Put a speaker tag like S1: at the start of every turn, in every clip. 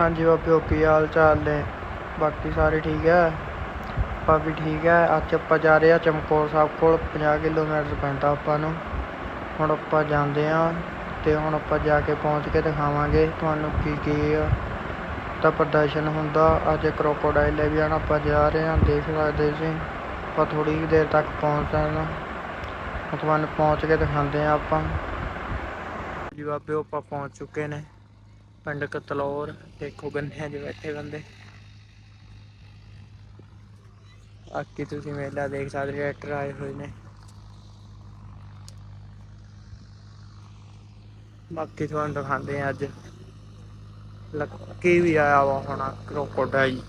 S1: ਹਾਂਜੀ ਬਾਬਿਓ ਕੀ ਹਾਲ ਚਾਲ ਨੇ? ਬਾਕੀ ਸਾਰੇ ਠੀਕ ਹੈ ਆਪਾਂ ਠੀਕ ਹੈ ਅੱਜ ਆਪਾਂ ਜਾ ਰਹੇ ਆ ਚਮਕੌਰ ਸਾਹਿਬ ਕੋਲ 50 ਕਿਲੋਮੀਟਰ ਪੈਂਦਾ ਆਪਾਂ ਨੂੰ। ਹੁਣ ਆਪਾਂ ਜਾਂਦੇ ਆ ਤੇ ਹੁਣ ਆਪਾਂ ਜਾ ਕੇ ਪਹੁੰਚ ਕੇ ਦਿਖਾਵਾਂਗੇ ਤੁਹਾਨੂੰ ਕੀ ਕੀ ਤਾਂ ਪ੍ਰਦਰਸ਼ਨ ਹੁੰਦਾ, ਅੱਜ ਕ੍ਰੋਕੋਡਾਈਲ ਵੀ ਆਣ ਆਪਾਂ ਜਾ ਰਹੇ ਹਾਂ ਦੇਖ ਸਕਦੇ ਸੀ ਆਪਾਂ ਥੋੜੀ ਦੇਰ ਤੱਕ ਪਹੁੰਚ ਜਾਣਾ। ਤੁਹਾਨੂੰ ਪਹੁੰਚ ਕੇ ਦਿਖਾਉਂਦੇ ਆ ਆਪਾਂ। ਜੀ ਬਾਬਿਓ ਆਪਾਂ ਪਹੁੰਚ ਚੁੱਕੇ ਨੇ। ਪਿੰਡ ਕਤਲੌਰ ਦੇਖੋ ਗੰਨੇ 'ਚ ਬੈਠੇ ਬੰਦੇ। ਬਾਕੀ ਤੁਸੀਂ ਮੇਲਾ ਦੇਖ ਸਕਦੇ ਟਰੈਕਟਰ ਆਏ ਹੋਏ ਨੇ। ਬਾਕੀ ਤੁਹਾਨੂੰ ਦਿਖਾਉਂਦੇ ਆ ਅੱਜ। ਲੱਕੀ ਵੀ ਆਇਆ ਵਾ ਹੁਣ, ਕ੍ਰੋਕੋਡਾਈਲ।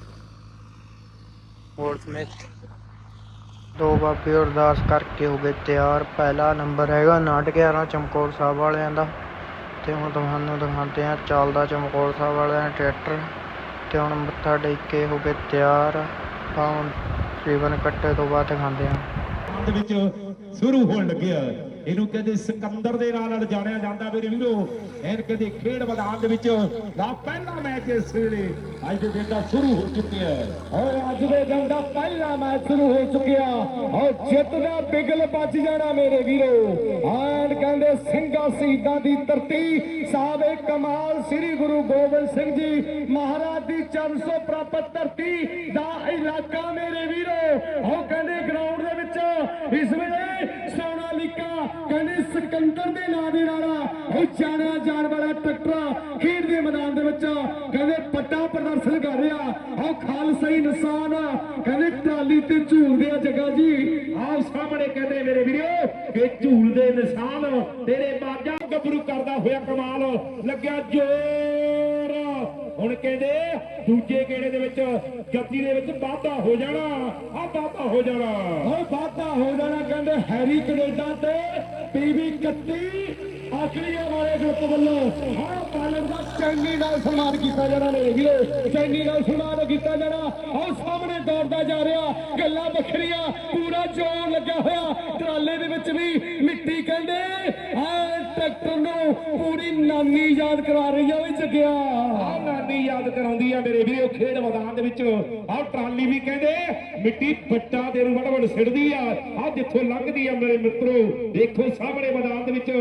S1: ਹੋਰ ਸਮਿਥ ਦੋ ਬਾਬੇ ਅਰਦਾਸ ਕਰਕੇ ਹੋ ਗਏ ਤਿਆਰ। ਪਹਿਲਾ ਨੰਬਰ ਹੈਗਾ 911 ਚਮਕੌਰ ਸਾਹਿਬ ਵਾਲਿਆਂ ਦਾ। ਤੇ ਹੁਣ ਤੁਹਾਨੂੰ ਦਿਖਾਉਂਦੇ ਆ ਚੱਲਦਾ ਚਮਕੌਰ ਸਾਹਿਬ ਵਾਲਾ ਟਰੈਕਟਰ ਤੇ ਹੁਣ ਮੱਥਾ ਟੇਕ ਕੇ ਹੋ ਕੇ ਤਿਆਰ ਤਾਂ ਹੁਣ ਰੀਬਨ ਕੱਟੇ ਤੋਂ ਬਾਅਦ ਦਿਖਾਉਂਦੇ ਹਾਂ।
S2: ਦੇ ਵਿੱਚ ਸ਼ੁਰੂ ਹੋਣ ਲੱਗਿਆ। ਇਹਨੂੰ ਕਹਿੰਦੇ ਸਿਕੰਦਰ ਦੇ ਨਾਲ ਨਾਲ ਜਾਣਿਆ ਜਾਂਦਾ ਮੇਰੇ ਵੀਰੋ। ਇਹ ਕਹਿੰਦੇ ਖੇਡ ਮੈਦਾਨ ਦੇ ਵਿੱਚ ਦਾ ਪਹਿਲਾ ਮੈਚ ਇਸ ਵੇਲੇ ਅੱਜ ਦੇ ਦਿਨ ਦਾ ਸ਼ੁਰੂ ਹੋ ਚੁੱਕਿਆ ਹੈ।
S3: ਔਰ ਅੱਜ ਦੇ ਦਿਨ ਦਾ ਪਹਿਲਾ ਮੈਚ ਸ਼ੁਰੂ ਹੋ ਚੁੱਕਿਆ। ਔਰ ਜਿੱਤ ਦਾ ਬਿਗਲ ਵੱਜ ਜਾਣਾ ਮੇਰੇ ਵੀਰੋ। ਆਣ ਕਹਿੰਦੇ ਸਿੰਘਾਂ ਸ਼ਹੀਦਾਂ ਦੀ ਧਰਤੀ ਸਾਵੇ ਕਮਾਲ ਸ੍ਰੀ ਗੁਰੂ ਗੋਬਿੰਦ ਸਿੰਘ ਜੀ ਮਹਾਰਾਜ ਦੀ ਚਰਨ ਸੋ ਪ੍ਰਾਪਤ ਧਰਤੀ ਦਾ ਇਲਾਕਾ ਮੇਰੇ ਵੀਰੋ। ਉਹ ਕਹਿੰਦੇ ਗਰਾਊਂਡ ਦੇ ਵਿੱਚ ਇਸ ਵੇਲੇ ਸੋਨਾਲੀਕਾ ਕਹਿੰਦੇ ਦੇ ਨਾਂ ਦੇ ਨਾਲ ਉਹ ਜਾਣਿਆ ਜਾਣ ਵਾਲਾ ਟਰੈਕਟਰ ਖੇਡ ਦੇ ਮੈਦਾਨ ਦੇ ਵਿੱਚ ਕਹਿੰਦੇ ਪੱਟਾ ਪ੍ਰਦਰਸ਼ਨ ਕਰ ਰਿਹਾ। ਉਹ ਖਾਲਸਾਈ ਨਿਸ਼ਾਨ ਕਹਿੰਦੇ ਟਰਾਲੀ ਤੇ ਝੂਲਦੇ ਆ ਜੱਗਾ ਜੀ।
S2: ਆਹ ਸਾਹਮਣੇ ਕਹਿੰਦੇ ਮੇਰੇ ਵੀਰੋ ਕਿ ਝੂਲਦੇ ਨਿਸ਼ਾਨ ਤੇਰੇ ਬਾਜਾ ਗੱਭਰੂ ਕਰਦਾ ਹੋਇਆ ਕਮਾਲ। ਲੱਗਿਆ ਜੋਰ ਹੁਣ ਕਹਿੰਦੇ ਦੂਜੇ ਗੇੜੇ ਦੇ ਵਿੱਚ? ਗੱਦੀ ਦੇ ਵਿੱਚ ਵਾਧਾ ਹੋ ਜਾਣਾ। ਆ ਵਾਧਾ ਹੋ ਜਾਣਾ।
S3: ਉਹ ਵਾਧਾ ਹੋ ਜਾਣਾ ਕਹਿੰਦੇ ਹੈਰੀ ਕੈਨੇਡਾ ਤੇ ਪੀਵੀ 31 ਆਖਰੀਆਂ ਵਾਲੇ ਗਰੁੱਪ ਵੱਲੋਂ। ਹਰ ਪਾਲਣ ਦਾ ਚੰਗੀ ਨਾਲ ਸਨਮਾਨ ਕੀਤਾ ਜਾਣਾ ਮੇਰੇ ਵੀਰੋ। ਚੰਗੀ ਨਾਲ ਸਨਮਾਨ ਕੀਤਾ ਜਾਣਾ। ਉਹ ਸਾਹਮਣੇ ਦੌੜਦਾ ਜਾ ਰਿਹਾ। ਗੱਲਾਂ ਵੱਖਰੀਆਂ, ਪੂਰਾ ਜੋਰ ਲੱਗਿਆ ਹੋਇਆ। ਟਰਾਲੇ ਦੇ ਵਿੱਚ ਵੀ ਮਿੱਟੀ ਕਹਿੰਦੇ ਆ ਟਰੈਕਟਰ ਨੂੰ ਪੂਰੀ ਨਾਨੀ ਯਾਦ ਕਰਾ ਰਹੀ ਆ ਵੀ ਜੱਗਿਆ।
S2: ਆਹ ਨਾਨੀ ਯਾਦ ਕਰਾਉਂਦੀ ਆ ਮੇਰੇ ਵੀਰੋ, ਖੇਡ ਮੈਦਾਨ ਦੇ ਵਿੱਚ। ਆਹ ਟਰਾਲੀ ਵੀ ਕਹਿੰਦੇ, ਮਿੱਟੀ ਬੱਟਾ ਦੇ ਨੂੰ ਵੜ ਸਿੜਦੀ ਆ। ਆ ਜਿੱਥੋਂ ਲੰਘਦੀ ਆ ਮੇਰੇ ਮਿੱਤਰੋ, ਦੇਖੋ ਸਾਹਮਣੇ ਮੈਦਾਨ ਦੇ ਵਿੱਚ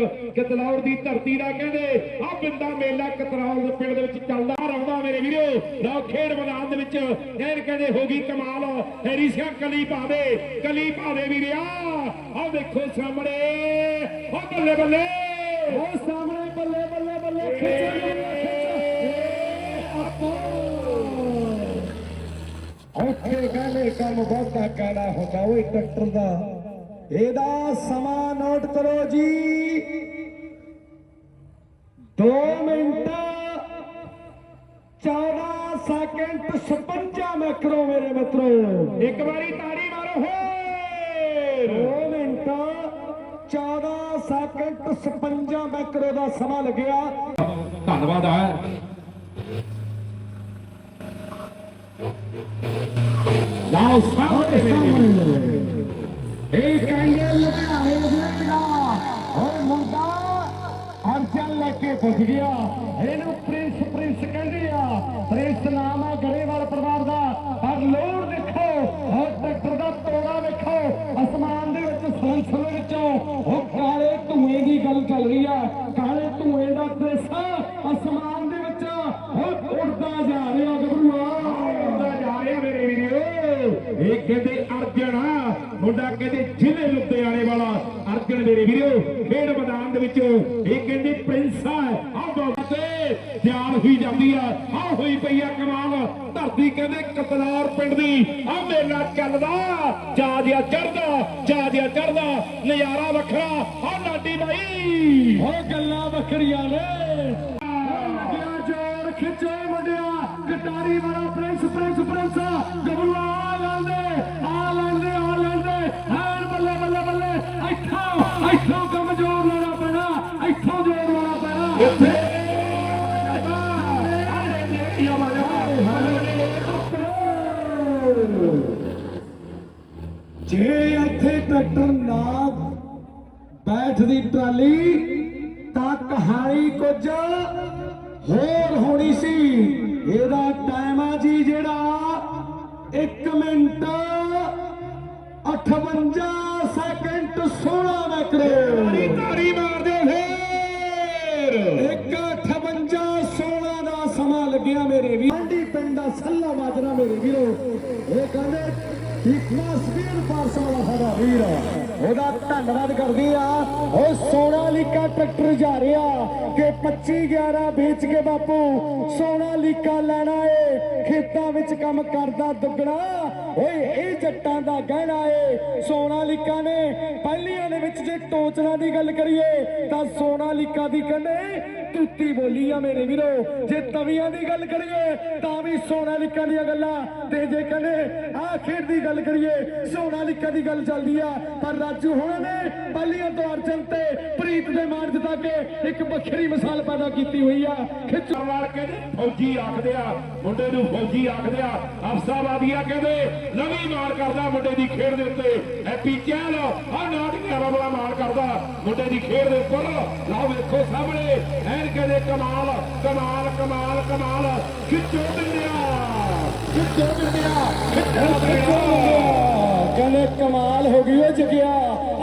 S2: ਕਤਲੌਰ ਦੀ ਧਰਤੀ ਦਾ ਕਹਿੰਦੇ ਆ ਬਿੰਦਾ ਮੇਲਾ ਕਤਲੌਰ ਦੇ ਪਿੰਡ ਦੇ ਵਿੱਚ ਚੱਲਦਾ ਰਹਿੰਦਾ ਮੇਰੇ ਵੀਰੋ। ਲਓ ਖੇਡ ਮੈਦਾਨ ਦੇ ਵਿੱਚ ਇਹ ਕਹਿੰਦੇ ਹੋ ਗਈ ਕਮਾਲ ਹੈਰੀ ਸਿੰਘ ਕਲੀ ਪਾਵੇ ਕਲੀ ਪਾਵੇ ਵੀਰਿਆ ਆ ਦੇਖੋ ਸਾਹਮਣੇ ਉਹ ਬੱਲੇ ਬੱਲੇ।
S3: ਉਹ ਸਾਹਮਣੇ ਬੱਲੇ ਬੱਲੇ ਬੱਲੇ ਖਿੱਚੋ ਉੱਥੇ ਕਹਿੰਦੇ ਕੰਮ ਬਹੁਤਾ ਕਹਿਣਾ ਹੁੰਦਾ ਉਹ ਟਰੈਕਟਰ ਦਾ ਇਹਦਾ ਸਮਾਂ ਨੋਟ ਕਰੋ ਜੀ। 2 ਮਿੰਟ। 14 ਸੈਕਿੰਡ 56 ਮੈਕਰੋ ਮੇਰੇ ਮਿੱਤਰੋ।
S2: ਇੱਕ ਵਾਰੀ ਤਾੜੀ ਮਾਰੋ ਹੋਰ।
S3: 2 ਮਿੰਟ। 14 ਸੈਕਿੰਡ 56 ਮੈਕਰੋ ਦਾ ਸਮਾਂ ਲੱਗਿਆ।
S2: ਧੰਨਵਾਦ ਹੈ ਲਾਓ ਸਾਹਮਣੇ।
S3: ਇਹ ਕਹਿੰਦੇ ਪੁੱਜ ਗਿਆ। ਇਹਨੂੰ ਪ੍ਰਿੰਸ ਪ੍ਰਿੰਸ ਕਹਿੰਦੇ ਆ। ਪ੍ਰਿੰਸ ਨਾਮ ਹੈ ਗਰੇਵਾਲ ਪਰਿਵਾਰ ਦਾ। ਪਰ ਲੋੜ ਦੇਖੋ ਉਹ ਟਰੈਕਟਰ ਦਾ ਤੋੜਾ ਵੇਖੋ ਅਸਮਾਨ ਦੇ ਵਿੱਚ ਸੰਸਲ ਵਿੱਚੋਂ। ਉਹ ਕਾਲੇ ਧੂਏ ਦੀ ਗੱਲ ਚੱਲ ਰਹੀ ਆ। ਕਾਲੇ ਧੂਏ ਦਾ ਤ੍ਰਿਸ਼ਾ ਅਸਮਾਨ ਦੇ ਵਿੱਚ ਉਹ ਉੜਦਾ ਜਾ ਰਿਹਾ। ਗੱਭਰੂਆ
S2: ਹੁੰਦਾ ਜਾ ਰਿਹਾ ਮੇਰੇ ਵੀਰੋ। ਇਹ ਕਹਿੰਦੇ ਅਰਜਨ ਮੁੰਡਾ ਕਹਿੰਦੇ ਜ਼ਿਲ੍ਹੇ ਲੁਧਿਆਣੇ ਵਾਲਾ ਅਰਜਨ ਮੇਰੇ ਵੀਰੋ ਖੇਡ ਮੈਦਾਨ ਦੇ ਵਿੱਚ ਇਹ ਕਹਿੰਦੇ ਪ੍ਰਿੰਸ ਆ ਆ ਬਾਬਾ ਤੇ ਤਿਆਰ ਹੋਈ ਜਾਂਦੀ ਆ ਆ ਹੋਈ ਪਈ ਆ ਕਮਾਲ। ਧਰਤੀ ਕਹਿੰਦੇ ਕਤਲਾਰ ਪਿੰਡ ਦੀ ਆ ਮੇਲਾ ਚੱਲਦਾ ਜਾ ਜਿਆ ਚੜਦਾ ਜਾ ਜਿਆ ਚੜਦਾ ਨਜ਼ਾਰਾ ਵੱਖਰਾ ਆ ਲਾਡੀ ਬਾਈ।
S3: ਉਹ ਗੱਲਾਂ ਵੱਖਰੀਆਂ ਨੇ। ਲੱਗਿਆ ਜੋਰ ਖਿੱਚੋ ਮੁੰਡਿਆ। ਟਰਾਲੀ ਤਾਂ ਕਹਾਣੀ ਕੁਝ ਹੋਰ ਹੋਣੀ ਸੀ। ਇਹਦਾ ਟਾਈਮ ਆ ਜੀ ਜਿਹੜਾ 1 ਮਿੰਟ 58 ਸੈਕਿੰਡ 16 ਮੈਕਰੋ।
S2: ਤਾਰੀ ਤਾਰੀ ਮਾਰਦੇ ਫੇਰ।
S3: ਇੱਕ 58 16 ਦਾ ਸਮਾਂ ਲੱਗਿਆ ਮੇਰੇ ਵੀ। ਮੰਡੀ ਪਿੰਡ ਦਾ ਸੱਲਾ ਮਾਜਰਾ ਮੇਰੇ ਵੀਰੋ। ਇਹ ਕਹਿੰਦੇ ਇਕਨਾ ਸਪੀਡ ਪਾਰਸ ਵਾਲਾ ਸਾਡਾ ਵੀਰ। ਉਹਦਾ ਧੰਨਵਾਦ ਕਰਦੇ ਆ। ਉਹ ਸੋਨਾਲੀਕਾ ਟਰੈਕਟਰ ਜਾ ਰਿਹਾ। ਕਿ 25 11 ਵੇਚ ਕੇ ਬਾਪੂ ਸੋਨਾਲੀਕਾ ਲੈਣਾ ਏ। ਖੇਤਾਂ ਵਿੱਚ ਕੰਮ ਕਰਦਾ ਦੁੱਗਣਾ। ਓਏ, ਇਹ ਜੱਟਾਂ ਦਾ ਗਹਿਣਾ ਏ। ਸੋਨਾਲੀਕਾ ਨੇ ਪਹਿਲੀਆਂ ਦੇ ਵਿੱਚ ਜੇ ਟੋਚਣਾ ਦੀ ਗੱਲ ਕਰੀਏ, ਤਾਂ ਸੋਨਾਲੀਕਾ ਦੀ ਕਹਿੰਦੇ ਤੁੱਤੀ ਬੋਲੀ ਆ ਮੇਰੇ ਵੀਰੋ। ਜੇ ਤਵੀਆਂ ਦੀ ਗੱਲ ਕਰੀਏ, ਤਾਂ ਵੀ ਸੋਨਾ ਸੋਨਾਲੀਕਾ ਦੀਆਂ ਗੱਲਾਂ। ਤੇ ਜੇ ਕਹਿੰਦੇ ਆਹ ਖੇਡ ਦੀ ਗੱਲ ਕਰੀਏ ਸੋਨਾਲੀਕਾ ਦੀ ਗੱਲ ਚੱਲਦੀ ਆ। ਪਰ ਰਾਜੂ ਹੋਣਾ ਨੇ ਪਹਿਲੀਆਂ ਤੋਂ ਅਰਜਨ ਤੇ ਪ੍ਰੀਤ ਦੇ ਮਾਨ ਜਿਤਾ ਕੇ ਇੱਕ ਵੱਖਰੀ ਮਿਸਾਲ ਪੈਦਾ ਕੀਤੀ ਹੋਈ ਆ। ਖਿੱਚ
S2: ਵਾਲ ਕਹਿੰਦੇ ਫੌਜੀ ਆਖਦੇ ਆ, ਮੁੰਡੇ ਨੂੰ ਫੌਜੀ ਆਖਦੇ ਆ। ਅਫਸਾਬਾਦੀਆ ਕਹਿੰਦੇ, ਨਵੀਂ ਮਾਰ ਕਰਦਾ ਮੁੰਡੇ ਦੀ ਖੇਡ ਦੇ ਉੱਤੇ। ਹੈਪੀ ਚਹਿਲ ਆ ਨਾਟਕਿਆਂ ਵਾਲਾ ਮਾਰ ਕਰਦਾ ਮੁੰਡੇ ਦੀ ਖੇਡ ਦੇ ਉੱਪਰ। ਲਓ ਵੇਖੋ ਸਾਹਮਣੇ ਕਮਾਲ ਕਮਾਲ ਕਮਾਲ। ਖਿੱਚੋ ਬਿੰਦਿਆ ਖਿੱਚੋ ਬਿੰਦਿਆ ਖਿੱਚੋ ਬਿੰਦਿਆ।
S3: ਕਹਿੰਦੇ ਕਮਾਲ ਹੋ ਗਈ ਉਹ ਜਗਿਆ,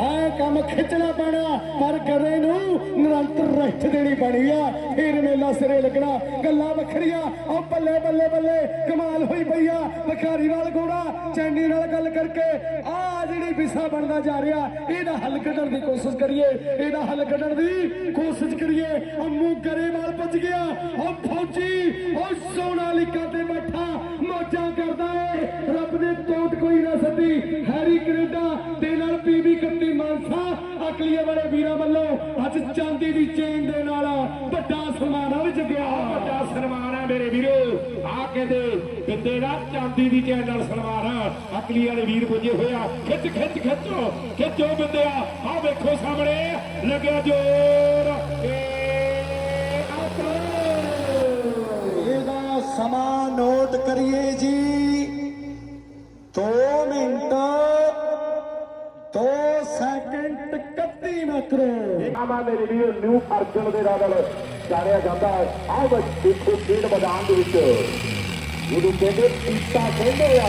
S3: ਐ ਕੰਮ ਖਿੱਚਣਾ ਪੈਣਾ, ਪਰ ਕਰੇ ਨੂੰ ਨਿਰੰਤਰ ਰਹਿਤ ਦੇਣੀ ਪੈਣੀ ਆ। ਫਿਰ ਮੇਲਾ ਸਿਰੇ ਲੱਗਣਾ, ਗੱਲਾਂ ਵੱਖਰੀਆਂ, ਉਹ ਬੱਲੇ ਬੱਲੇ ਬੱਲੇ। ਕਮਾਲ ਹੋਈ ਪਈ ਆ, ਭਿਖਾਰੀ ਨਾਲ ਗੋੜਾ, ਚੈਨੀ ਨਾਲ ਗੱਲ ਕਰਕੇ, ਆ ਵਿਸਾ ਬਣਦਾ ਜਾ ਰਿਹਾ। ਇਹਦਾ ਹੱਲ ਕੱਢਣ ਦੀ ਕੋਸ਼ਿਸ਼ ਕਰੀਏ। ਇਹਦਾ ਹੱਲ ਕੱਢਣ ਦੀ ਕੋਸ਼ਿਸ਼ ਕਰੀਏ। ਅੰਮੂ ਗਰੇਵਾਲ ਪੁੱਜ ਗਿਆ। ਉਹ ਫੌਜੀ ਉਹ ਸੋਨਾ ਸੋਨਾਲੀਕਾ ਤੇ ਬੈਠਾ ਮੌਜਾਂ ਕਰਦਾ ਏ। ਰੱਬ ਨੇ ਟੋਟ ਕੋਈ ਨਾ ਸੱਦੀ। ਹੈਰੀ ਕੈਨੇਡਾ ਦੇ ਨਾਲ ਪੀਬੀ ਕੱਤੀ ਮਾਨਸਾ। ਅਕਲੀਏ ਵਾਲੇ ਵੀਰਾਂ ਵੱਲੋਂ ਅੱਜ ਚਾਂਦੀ ਦੀ ਚੇਨ ਦੇ ਨਾਲ ਵੱਡਾ ਸਨਮਾਨ ਵਿੱਚ ਗਿਆ।
S2: ਵੱਡਾ ਸਨਮਾਨ ਹੈ ਮੇਰੇ ਵੀਰੋ। ਆ ਕਹਿੰਦੇ ਬਿੰਦੇ ਦਾ ਚਾਂਦੀ ਦੀ ਚੈਨ ਨਾਲ ਸਨਮਾਨ। ਆ ਅਕਲੀ ਵਾਲੇ ਵੀਰ ਪੁੱਜੇ ਹੋਇਆ ਖਿੱਚ ਖਿੱਚ ਖਿੱਚੋ ਖਿੱਚੋ ਬਿੰਦਿਆ ਆ। ਵੇਖੋ ਸਾਹਮਣੇ ਲੱਗਿਆ ਜੋਰ। ਇਹ ਆਪਣਾ
S3: ਇਹਦਾ ਸਮਾਂ ਨੋਟ ਕਰੀਏ ਜੀ। 2 ਮਿੰਟ। 2 ਸੈਕਿੰਡ 31 ਮੈਕਰੋ
S2: ਆਮਾ ਮੇਰੇ ਵੀਰ ਨਿਊ ਅਰਜਨ ਦੇ ਨਾਲ ਜਾਣਿਆ ਜਾਂਦਾ ਹੈ। ਆਹ ਵੇ ਦੇਖੋ ਖੇਡ ਮੈਦਾਨ ਦੇ ਵਿੱਚ। ਇਹਨੂੰ ਕਹਿੰਦੇ ਪੀਤਾ ਕਹਿੰਦੇ ਆ।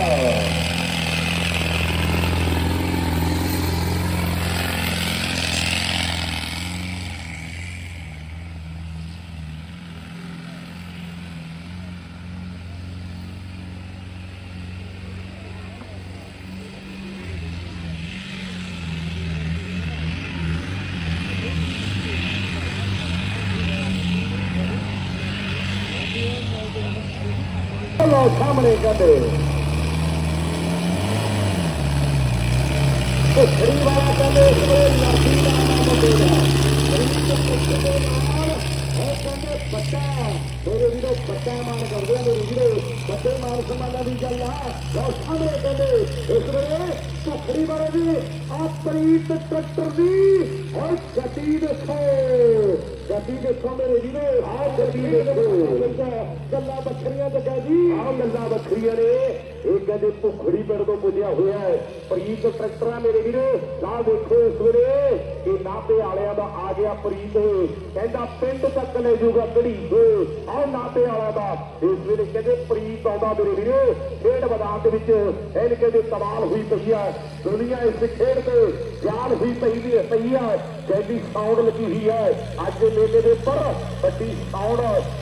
S3: ਲੋ ਸਾਹਮਣੇ ਕਹਿੰਦੇ ਉਹ ਵਾਲਾ ਕਹਿੰਦੇ ਉਹ ਲੜਕੀ ਦਾ ਨਾਮ ਬੋਲਿਆ ਗਰੀਬ ਦੇ ਦੇ ਨਾਲ ਉਹ ਕਹਿੰਦੇ ਬੱਚਾ ਮੇਰੇ ਵੀਰੋ ਬੱਚਾ ਮਾਨ ਕਰਦੇ ਆ, ਮੇਰੇ ਵੀਰੋ। ਬੱਚੇ ਮਾਨ ਸਮਾਨਾਂ ਦੀ ਗੱਲ ਆ। ਲੋ ਸਾਹਮਣੇ ਕਹਿੰਦੇ ਇਸ ਵੇਲੇ ਭੁਖੜੀ ਵਾਲੇ ਦੀ ਆ ਟਰੈਕਟਰ ਦੀ ਔਰ ਗੱਡੀ ਦੇਖੋ। ਗੱਡੀ ਦੇਖੋ ਮੇਰੇ ਵੀਰੋ। ਆਹ ਗੱਡੀ ਦੇਖੋ। ਗੱਲਾਂ ਬੱਕਰੀਆਂ ਜਗਾ ਜੀ
S2: ਆਹ ਗੱਲਾਂ ਵੱਖਰੀਆਂ ਨੇ। ਇਹ ਕਹਿੰਦੇ ਭੁਖੜੀ ਪਿੰਡ ਤੋਂ ਪੁੱਜਿਆ ਹੋਇਆ ਹੈ। ਪ੍ਰੀਤ ਟਰੈਕਟਰਾਂ ਮੇਰੇ ਵੀਰੋ। ਆਹ ਦੇਖੋ ਇਸ ਵੇਲੇ ਇਹ ਨਾਪੇ ਵਾਲਿਆਂ ਦਾ ਆ ਗਿਆ ਪ੍ਰੀਤ। ਕਹਿੰਦਾ ਪਿੰਡ ਤੱਕ ਲੈ ਜਾਊਗਾ ਘੜੀ ਆਹ ਨਾਪੇ ਵਾਲਾ ਦਾ। ਇਸ ਵੇਲੇ ਕਹਿੰਦੇ ਪ੍ਰੀਤ ਆਉਂਦਾ ਮੇਰੇ ਵੀਰੋ। ਖੇਡ ਮੈਦਾਨ ਦੇ ਵਿੱਚ ਇਹ ਕਹਿੰਦੇ ਕਮਾਲ ਹੋਈ ਪਈ ਆ। ਦੁਨੀਆ ਇਸ ਖੇਡ ਤੇ ਜਾਨ ਹੋਈ ਪਈ ਦੀ ਪਈ ਆ। ਕਹਿੰਦੀ ਸਾਊਂਡ ਲੱਗੀ ਹੋਈ ਹੈ ਅੱਜ ਮੇਲੇ ਦੇ ਉੱਪਰ ਵੱਡੀ ਆਉਣ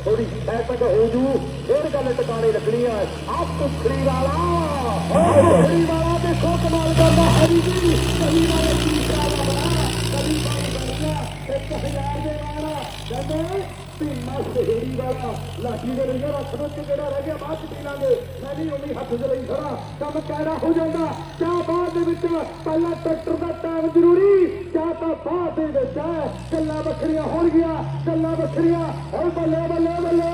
S2: ਥੋੜੀ ਸੈਟਕ ਹੋ ਜੂ। ਇਹ ਗੱਲ ਟਿਕਾਣੇ ਲੱਗਣੀ ਆ। ਆਹ ਭੁਖੜੀ ਵਾਲਾ
S3: ਆਹ ਵਾਲਾ ਦੇਖੋ, ਕਮਾਲ ਕਰਦਾ ਹਰੀ ਜੀ। ਕਦੀ ਵਾਲੇ ਕੀ ਕਰਾ ਬਣਾ ਕਦੀ ਵਾਲੀ ਬਣਿਆ 1000 ਦੇ ਵਾਲਾ ਕਹਿੰਦੇ ਭੀਮਾ ਸਹੇੜੀ ਵਾਲਾ ਲਾਠੀ ਦੇ ਲਈ ਰੱਖ ਦੋ ਤੇ ਜਿਹੜਾ ਰਹਿ ਗਿਆ, ਬਾਅਦ ਚ ਪੀ ਲਾਂਗੇ। ਮੈਂ ਨਹੀਂ ਉਮੀ ਹੱਥ ਦੇ ਲਈ ਖੜਾ। ਕੰਮ ਕਹਿਣਾ ਹੋ ਜਾਂਦਾ। ਚਾਹ ਬਾਅਦ ਦੇ ਵਿੱਚ ਪਹਿਲਾਂ ਟਰੈਕਟਰ ਦਾ ਟਾਈਮ ਜ਼ਰੂਰੀ। ਚਾਹ ਤਾਂ ਬਾਅਦ ਦੇ ਵਿੱਚ ਹੈ। ਗੱਲਾਂ ਵੱਖਰੀਆਂ ਹੋਣਗੀਆਂ ਗੱਲਾਂ ਵੱਖਰੀਆਂ। ਓ ਬੱਲੇ ਬੱਲੇ ਬੱਲੇ।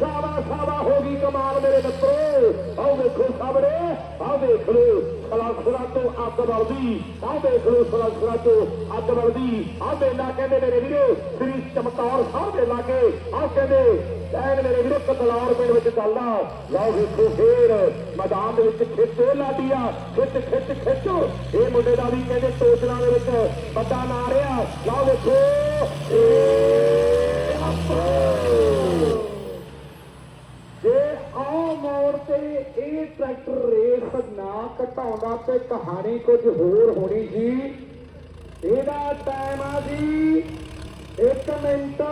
S2: ਸਾਵਾ ਸਾਵਾ ਹੋ ਗਈ ਕਮਾਲ ਮੇਰੇ ਮਿੱਤਰੋ। ਆਓ ਵੇਖੋ ਸਾਹਮਣੇ। ਆਓ ਵੇਖ ਲਓ। ਸਲਾਖਰਾ ਤੋਂ ਅੱਗ ਵਲਦੀ ਆਹ ਵੇਖ ਲਓ ਸਲਾਖਰਾ ਤੋਂ ਅੱਗ ਵਲਦੀ ਆਹ ਮੇਲਾ ਕਹਿੰਦੇ ਮੇਰੇ ਵੀਰੋ, ਸ੍ਰੀ ਚਮਕੌਰ ਸਾਹਿਬ ਦੇ ਲਾਗੇ। ਆਹ ਕਹਿੰਦੇ, ਐਨ ਮੇਰੇ ਵੀਰੋ, ਕਤਲੌਰ ਪਿੰਡ ਵਿੱਚ ਚੱਲਦਾ। ਲਓ ਵੇਖੋ ਫੇਰ, ਮੈਦਾਨ ਦੇ ਵਿੱਚ ਖਿੱਚੋ ਲਾਡੀਆਂ ਖਿੱਚ ਖਿੱਚ, ਖਿੱਚੋ। ਇਹ ਮੁੰਡੇ ਦਾ ਵੀ ਕਹਿੰਦੇ ਟੋਚਣਾ ਦੇ ਵਿੱਚ ਵੱਡਾ ਨਾਂ ਰਿਹਾ। ਲਓ ਵੇਖੋ, ਇਹ ਆਪੋ ਆ ਮੋੜ ਤੇ ਇਹ ਟਰੈਕਟਰ ਰੇਸ ਨਾ
S3: ਘਟਾਉਂਦਾ ਤੇ ਕਹਾਣੀ ਕੁਝ ਹੋਰ ਹੋਣੀ ਸੀ। ਇਹਦਾ ਟਾਈਮ ਆ ਜੀ 1 ਮਿੰਟ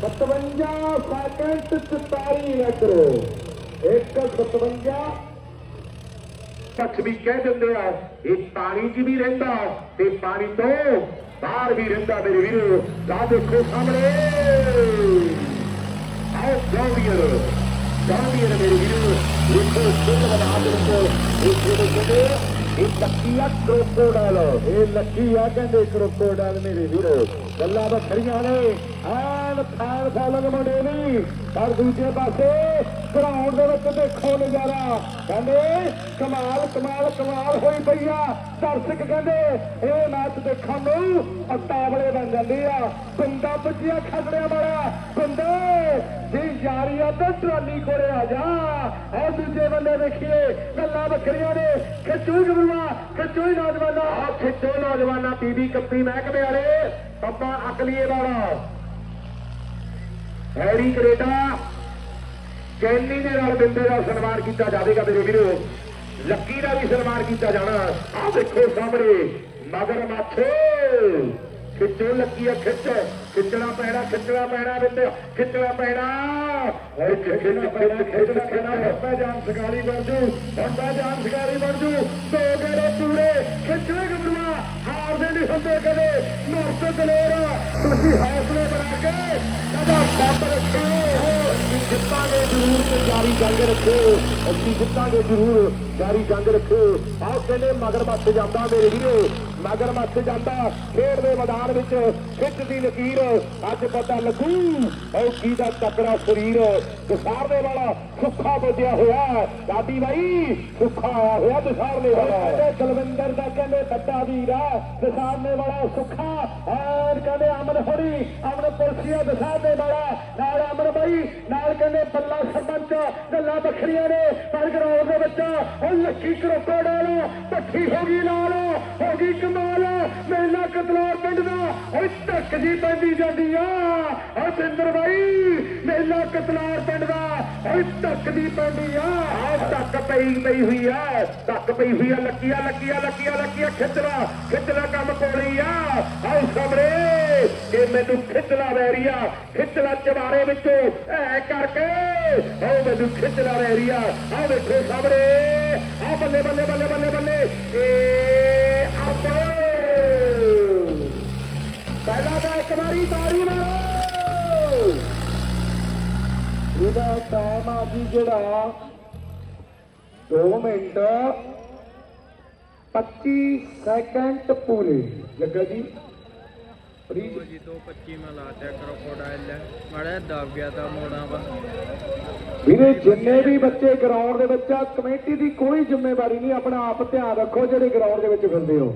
S3: 57 ਸੈਕਿੰਡ 44 ਨਾ ਕਰੋ 157
S2: ਕੱਖ ਵੀ ਕਹਿ ਦਿੰਦੇ ਆ, ਇਹ ਪਾਣੀ 'ਚ ਵੀ ਰਹਿੰਦਾ ਤੇ ਪਾਣੀ ਤੋਂ ਬਾਹਰ ਵੀ ਰਹਿੰਦਾ ਮੇਰੇ ਵੀਰੋ। ਲਾ ਦੇਖੋ ਸਾਹਮਣੇ। ਆਓ ਗੌਰੀਅਰ ਜੌਂਡੀਅਰ ਮੇਰੇ ਵੀਰੋ ਦੇਖੋ ਸਿੱਧ ਬਣਾ ਦੇ ਕੋਲ ਇਹ ਜਿਹੜੇ ਕਹਿੰਦੇ ਇਹ ਲੱਕੀ ਆ ਕਰੋਕੋਡਾਇਲ
S3: ਇਹ ਲੱਕੀ ਆ ਕਹਿੰਦੇ ਕਰੋਕੋਡਾਇਲ ਮੇਰੇ ਵੀਰੋ ਗੱਲਾਂ ਦੂਜੇ ਗਰਾਊਂਡ ਦੇ ਵਿੱਚ ਦੇਖੋ ਨਜ਼ਾਰਾ। ਕਹਿੰਦੇ, ਕਮਾਲ ਕਮਾਲ ਕਮਾਲ ਹੋਈ ਪਈ ਆ। ਦਰਸ਼ਕ ਕਹਿੰਦੇ, ਇਹ ਮੈਚ ਦੇਖਣ ਨੂੰ ਅਤਾਵਲੇ ਬਣ ਜਾਂਦੇ ਆ। ਬੰਦਾ ਪੁੱਜਿਆ ਖਸੜਿਆ ਵਾਲਾ। ਬੰਦੇ ਜੀ ਯਾਰੀ ਤੇ ਟਰਾਲੀ ਕੋਲੇ ਆ ਜਾ। ਔਰ ਦੂਜੇ ਬੰਦੇ ਦੇਖੀਏ ਗੱਲਾਂ ਵੱਖਰੀਆਂ ਨੇ। ਖਿੱਚੂ ਗਬਰੂਆ ਖਿੱਚੂ ਹੀ ਨੌਜਵਾਨਾ।
S2: ਆ ਖਿੱਚੋ ਨੌਜਵਾਨਾਂ ਬੀਬੀ ਕੱਪੀ ਮਹਿਕਮੇ ਵਾਲੇ। ਪੱਪਾ ਅਕਲੀਏ ਵਾਲਾ। ਹੈਰੀ ਕੈਨੇਡਾ ਕੈਨੀ ਦੇ ਨਾਲ ਬਿੰਦੇ ਦਾ ਸਨਮਾਨ ਕੀਤਾ ਜਾਵੇਗਾ ਮੇਰੇ ਵੀਰੋ। ਲੱਕੀ ਦਾ ਵੀ ਸਨਮਾਨ ਕੀਤਾ ਜਾਣਾ। ਆਹ ਦੇਖੋ ਸਾਹਮਣੇ ਮਗਰ ਮਾਛੇ ਖਿੱਚੋ ਲੱਕੀ ਆ ਖਿੱਚ। ਖਿੱਚਣਾ ਪੈਣਾ ਖਿੱਚਣਾ ਪੈਣਾ ਬਿੰਦੇ। ਖਿੱਚਣਾ ਪੈਣਾ। ਖਿੱਚ ਖਿੱਚ ਖਿੱਚ ਖਿੱਚ ਖਿੱਚਣਾ
S3: ਹੁੰਦਾ ਜਾਨ ਸਗਾਲੀ ਬਣ ਜੂ ਹੁੰਦਾ ਜਾਨ ਸਗਾਲੀ ਬਣ ਜੂ। ਦੋ ਗੇੜੇ ਪੂਰੇ। ਖਿੱਚੇ ਗਬਰੂਆ ਹਾਰਦੇ ਨਹੀਂ ਹੁੰਦੇ ਕਦੇ। ਮਰਦ ਦਲੇਰ ਤੁਸੀਂ ਹੌਸਲੇ ਬਣਾ ਕੇ ਕਦਾ ਬੰਦ ਰੱਖਿਓ।
S2: ਅਸੀਂ ਜਿੱਤਾਂਗੇ ਜ਼ਰੂਰ ਤੇ ਜਾਰੀ ਜੰਗ ਰੱਖਿਓ ਅਸੀਂ ਜਿੱਤਾਂਗੇ ਜ਼ਰੂਰ, ਜਾਰੀ ਜੰਗ ਰੱਖਿਓ ਆਹ ਕਹਿੰਦੇ ਮਗਰ ਮੱਥ ਜਾਂਦਾ ਮੇਰੇ ਵੀਰੋ। ਮਗਰ ਮੱਥ ਜਾਂਦਾ। ਖੇਡ ਦੇ ਮੈਦਾਨ ਵਿੱਚ ਖਿੱਚ ਦੀ ਲਕੀਰ। ਅੱਜ ਪਤਾ ਲੱਗੂ ਉਹ ਦਾ ਤਕੜਾ ਸਰੀਰ। ਦਸਾਰਨੇ ਵਾਲਾ ਸੁੱਖਾ ਵੱਜਿਆ ਹੋਇਆ। ਦਾਦੀ ਬਾਈ, ਸੁੱਖਾ ਆਇਆ ਹੋਇਆ ਦਸਾਰਨੇ ਵਾਲਾ।
S3: ਕਹਿੰਦੇ ਕੁਲਵਿੰਦਰ ਦਾ ਕਹਿੰਦੇ ਵੱਡਾ ਵੀਰ ਆ। ਦਸਾਰਨੇ ਵਾਲਾ ਸੁੱਖਾ। ਔਰ ਕਹਿੰਦੇ ਅਮਨ ਹੋਰੀ, ਅਮਨ ਪੁਲਸੀਆ ਦਸਾਰਨੇ ਵਾਲਾ। ਨਾਲ ਅਮਨ ਬਾਈ, ਨਾਲ ਕਹਿੰਦੇ ਬੱਲਾ ਸਰਪੰਚ। ਗੱਲਾਂ ਵੱਖਰੀਆਂ ਨੇ, ਪਰ ਗਰਾਊਂਡ ਦੇ ਵਿੱਚ ਉਹ ਲੱਕੀ ਕਰੋਕੋਡਾਲ ਪੱਠੀ ਹੋ ਗਈ ਲਾਲ ਹੋ ਗਈ ਕਮਾਲ ਮੇਲਾ ਕਤਲੌਰ ਪਿੰਡ ਦਾ। ਉਹ ਧੱਕ ਜੀ ਪੈਂਦੀ ਜਾਂਦੀ ਆ। ਉਹ ਸਿੰਦਰ ਬਾਈ ਮੇਲਾ ਕਤਲਾਰ ਪਿੰਡ ਦਾ। ਉਹ ਧੱਕ ਦੀ ਪੈਂਦੀ ਆ।
S2: ਆਹ ਧੱਕ ਪਈ ਪਈ ਹੋਈ ਆ। ਧੱਕ ਪਈ ਹੋਈ ਆ, ਲੱਕੀਆਂ ਲੱਕੀਆਂ ਲੱਕੀਆਂ ਲੱਕੀਆਂ, ਖਿੱਚਣਾ ਖਿੱਚਣਾ ਕੰਮ ਕੋਲੀ ਆ। ਆਓ ਸਾਹਮਣੇ ਇਹ ਮੈਨੂੰ ਖਿੱਚਣਾ ਵੈਰੀਆ ਖਿੱਚਲਾ ਚਵਾਰੇ ਵਿੱਚੋਂ, ਐ ਕਰਕੇ। ਉਹ ਮੈਨੂੰ ਖਿੱਚਣਾ ਵੈਰੀਆ ਆਹ ਵੇਖੋ ਸਾਹਮਣੇ। ਆਹ ਬੱਲੇ ਬੱਲੇ ਬੱਲੇ ਬੱਲੇ ਬੱਲੇ। ਇਹ ਆਪੋ
S3: ਪਹਿਲਾਂ ਤਾਂ ਇੱਕ ਵਾਰੀ ਤਾੜੀ ਮਾਰੋ। ਇਹਦਾ ਟਾਈਮ ਆ ਜੀ ਜਿਹੜਾ 2 ਮਿੰਟ 25 ਸੈਕਿੰਡ ਪੂਰੇ। ਜੱਗਾ ਜੀ। ਪ੍ਰੀਤ
S1: ਜੀ। 225 ਮੈਂ ਲਾ ਦਿਆ ਕਰੋਕੋਡਾਈਲ ਮਾੜਾ ਦਬ ਗਿਆ ਤਾਂ ਮੋੜਾਂ ਵਾ।
S3: ਵੀਰੇ ਜਿੰਨੇ ਵੀ ਬੱਚੇ ਗਰਾਊਂਡ ਦੇ ਵਿੱਚ ਆ ਕਮੇਟੀ ਦੀ ਕੋਈ ਜ਼ਿੰਮੇਵਾਰੀ ਨਹੀਂ ਆਪਣਾ ਆਪ ਧਿਆਨ ਰੱਖੋ ਜਿਹੜੇ ਗਰਾਊਂਡ ਦੇ ਵਿੱਚ ਫਿਰਦੇ ਹੋ।